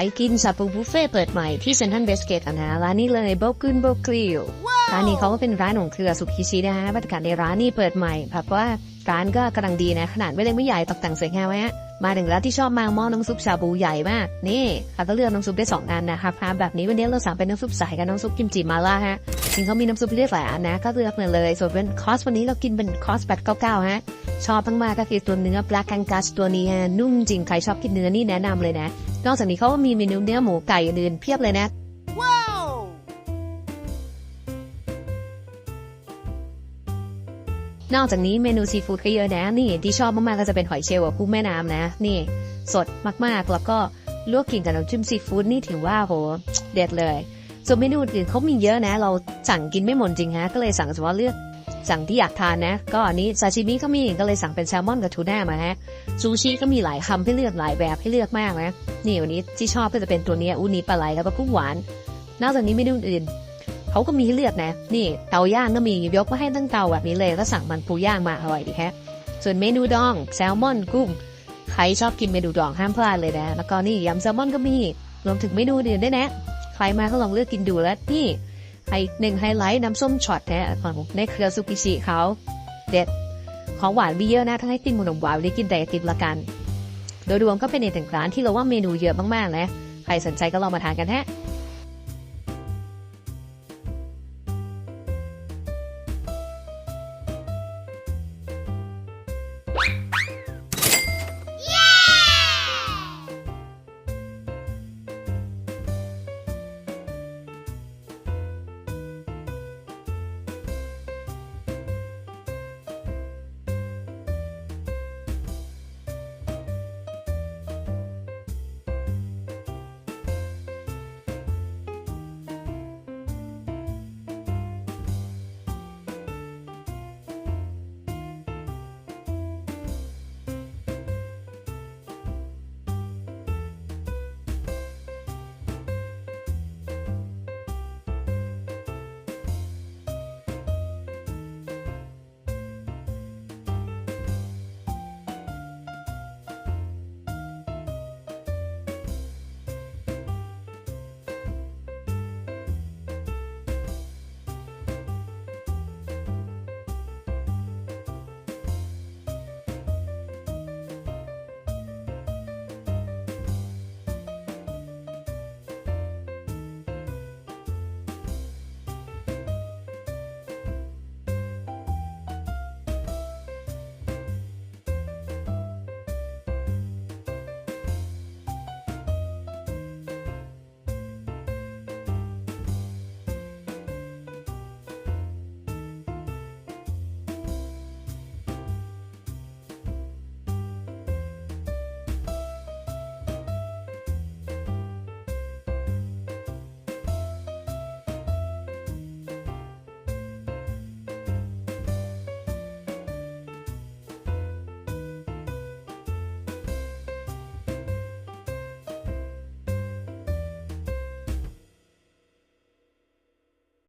ไปกินซาบูบุฟเฟ่เปิดใหม่ที่เซนทรัลเวสเกตนะฮะร้านนี้เลยโบกุนโบกริลร้านนี้เขาก็เป็นร้านของเครือสุกิชินะฮะบรรยากาศในร้านนี่เปิดใหม่แบบว่าร้านก็กำลังดีนะ ขนาดไม่เล็กไม่ใหญ่ตกแต่งสวยงามไว้ฮะมาถึงแล้วที่ชอบมากหม้อน้ำซุปชาบูใหญ่มาก นี่เขาก็เลือกน้ำซุปได้สองอันนะคะพาแบบนี้วันนี้เราสั่งเป็นน้ำซุปใสกับน้ำซุปกิมจิมาล่าฮะจริงเขามีน้ำซุปเลือกหลายอันนะ ก็เลือกมาเลย ส่วนเป็นคอสวันนี้เรากินเป็นคอสแบบเก้าๆฮะชอบมากๆก็คือตัวเนื้อ black angus ตัวนี้ฮะนุ่มจริงใครชอบกินเนื้อนี่แนะนำเลยนะ นอกจากนี้เขาก็มีเมนูเนื้อหมูไก่อื่นๆเพียบเลยนะ นอกจากนี้เมนูซีฟู้ดก็เยอะนะ นี่ที่ชอบมากๆก็จะเป็นหอยเชลล์กับกุ้งแม่น้ำนะ นี่ สดมากๆ แล้วก็ลวกกินกับน้ำจิ้มซีฟู้ดนี่ถือว่าโห เด็ดเลย ส่วนเมนูอื่นเขามีเยอะนะ เราสั่งกินไม่หมดจริงฮะ ก็เลยสั่งเฉพาะเลือก สั่งที่อยากทานนะ ก็อันนี้ซาชิมิก็มีก็เลยสั่งเป็นแซลมอนกับทูน่ามาฮะซูชิก็มีหลายคำให้เลือกหลายแบบให้เลือกมากนะนี่วันนี้ที่ชอบก็จะเป็นตัวนี้อูนิปลาไหลแล้วก็กุ้งหวาน นอกจากนี้เมนูอื่นเขาก็มีให้เลือกนะ นี่เตาย่างก็มียกมาให้ตั้งเตาแบบนี้เลยแล้วสั่งมันปูย่างมาอร่อยดีแฮะส่วนเมนูดองแซลมอนกุ้งใครชอบกินเมนูดองห้ามพลาดเลยนะ แล้วก็นี่ยำแซลมอนก็มีรวมถึงเมนูอื่นด้วยนะ ใครมาก็ลองเลือกกินดูแล้วนี่ ไอหนึ่งไฮไลท์น้ำส้มช็อตนะของในเครือซูกิชิเขาเด็ด ของหวานมีเยอะนะถ้าให้ติมขนมหวานได้กินแต่ไอติมละกัน โดยรวมก็เป็นอีกหนึ่งร้านที่เราว่าเมนูเยอะมากๆนะใครสนใจก็ลองมาทานกันฮะ